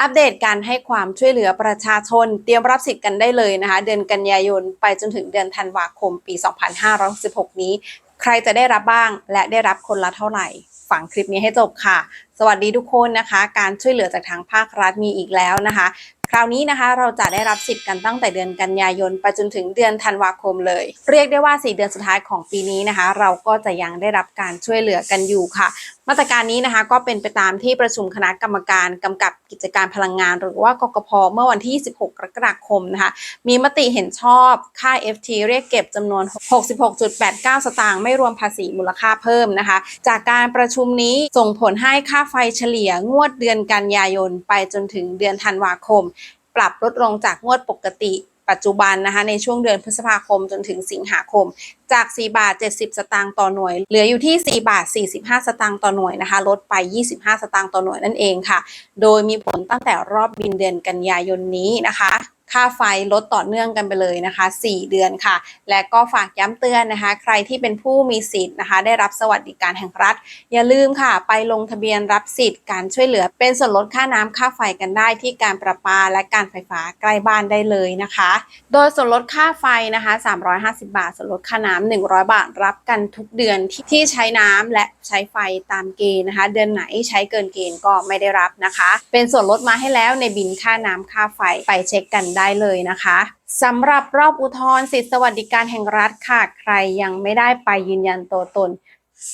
อัปเดตการให้ความช่วยเหลือประชาชน เตรียมรับสิทธิ์กันได้เลยนะคะ เดือนกันยายนไปจนถึงเดือนธันวาคมปี 2566 นี้ ใครจะได้รับบ้างและได้รับคนละเท่าไหร่ ฟังคลิปนี้ให้จบค่ะ สวัสดีทุกคนนะคะ การช่วยเหลือจากทางภาครัฐมีอีกแล้วนะคะ คราวนี้นะคะเราจะได้รับสิทธิ์กันตั้งแต่เดือนกันยายนไปจนถึงเดือนธันวาคมเลย เรียกได้ว่า 4 เดือนสุดท้ายของปีนี้นะคะ เราก็จะยังได้รับการช่วยเหลือกันอยู่ค่ะ มาตรการนี้นะคะก็เป็นไปตามที่ประชุมคณะกรรมการกำกับกิจการพลังงาน หรือว่ากกพเมื่อวันที่26กรกฎาคมนะคะ มีมติเห็นชอบค่า FT เรียกเก็บจำนวน 66.89 สตางค์ไม่รวมภาษีมูลค่าเพิ่มนะคะ จากการประชุมนี้ส่งผลให้ค่าไฟเฉลี่ยงวดเดือนกันยายนไปจนถึงเดือนธันวาคม ปรับลดลงจากงวดปกติปัจจุบันนะคะในช่วงเดือนพฤษภาคมจนถึงสิงหาคม จาก 4 บาท 70 สตางค์ต่อหน่วย เหลืออยู่ที่ 4 บาท 45 สตางค์ต่อหน่วยนะคะลดไป 25 สตางค์ต่อหน่วยนั่นเองค่ะ โดยมีผลตั้งแต่รอบบินเดือนกันยายนนี้นะคะ ค่าไฟลดต่อเนื่องกันไปเลยนะคะ 4 เดือนค่ะ และก็ฝากย้ำเตือนนะคะ ใครที่เป็นผู้มีสิทธิ์นะคะ ได้รับสวัสดิการแห่งรัฐ อย่าลืมค่ะ ไปลงทะเบียนรับสิทธิ์การช่วยเหลือเป็นส่วนลดค่าน้ำค่าไฟกันได้ที่การประปาและการไฟฟ้าใกล้บ้านได้เลยนะคะ โดยส่วนลดค่าไฟนะคะ 350 บาท ส่วนลดค่าน้ำ100 บาทรับกันทุกเดือนที่ที่ใช้น้ำและใช้ไฟตามเกณฑ์นะคะ เดือนไหนใช้เกินเกณฑ์ก็ไม่ได้รับนะคะ เป็นส่วนลดมาให้แล้วในบินค่าน้ำค่าไฟไปเช็คกันได้เลยนะคะสำหรับรอบอุทธรณ์สิทธิสวัสดิการแห่งรัฐค่ะ ใครยังไม่ได้ไปยืนยันตัวตน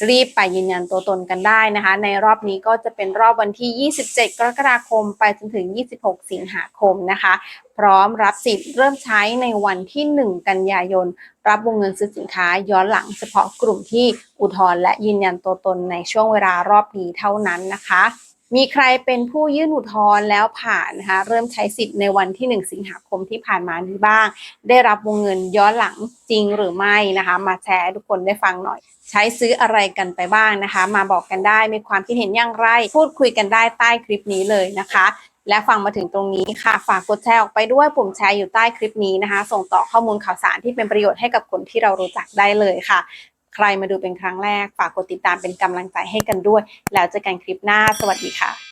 รีบไปยืนยันตัวตนกันได้นะคะ ในรอบนี้ก็จะเป็นรอบวันที่ 27 กรกฎาคม ไปจนถึง 26 สิงหาคมนะคะ พร้อมรับสิทธิ์เริ่มใช้ในวันที่ 1 กันยายน รับวงเงินซื้อสินค้าย้อนหลังเฉพาะกลุ่มที่อุทธรณ์และยืนยันตัวตนในช่วงเวลารอบนี้เท่านั้นนะคะ มีใครเป็นผู้ยื่นอุทธรณ์แล้วผ่านนะคะเริ่มใช้สิทธิ์ในวันที่ 1 สิงหาคมที่ผ่านมานี้บ้าง ได้รับวงเงินย้อนหลังจริงหรือไม่นะคะ มาแชร์ทุกคนได้ฟังหน่อย ใช้ซื้ออะไรกันไปบ้างนะคะ มาบอกกันได้มีความคิดเห็นอย่างไร พูดคุยกันได้ใต้คลิปนี้เลยนะคะและฟังมาถึงตรงนี้ค่ะ ฝากกดแชร์ออกไปด้วยปุ่มแชร์อยู่ใต้คลิปนี้นะคะ ส่งต่อข้อมูลข่าวสารที่เป็นประโยชน์ให้กับคนที่เรารู้จักได้เลยค่ะ ใครมาดูเป็นครั้งแรก ฝากกดติดตามเป็นกำลังใจให้กันด้วย แล้วเจอกันคลิปหน้า สวัสดีค่ะ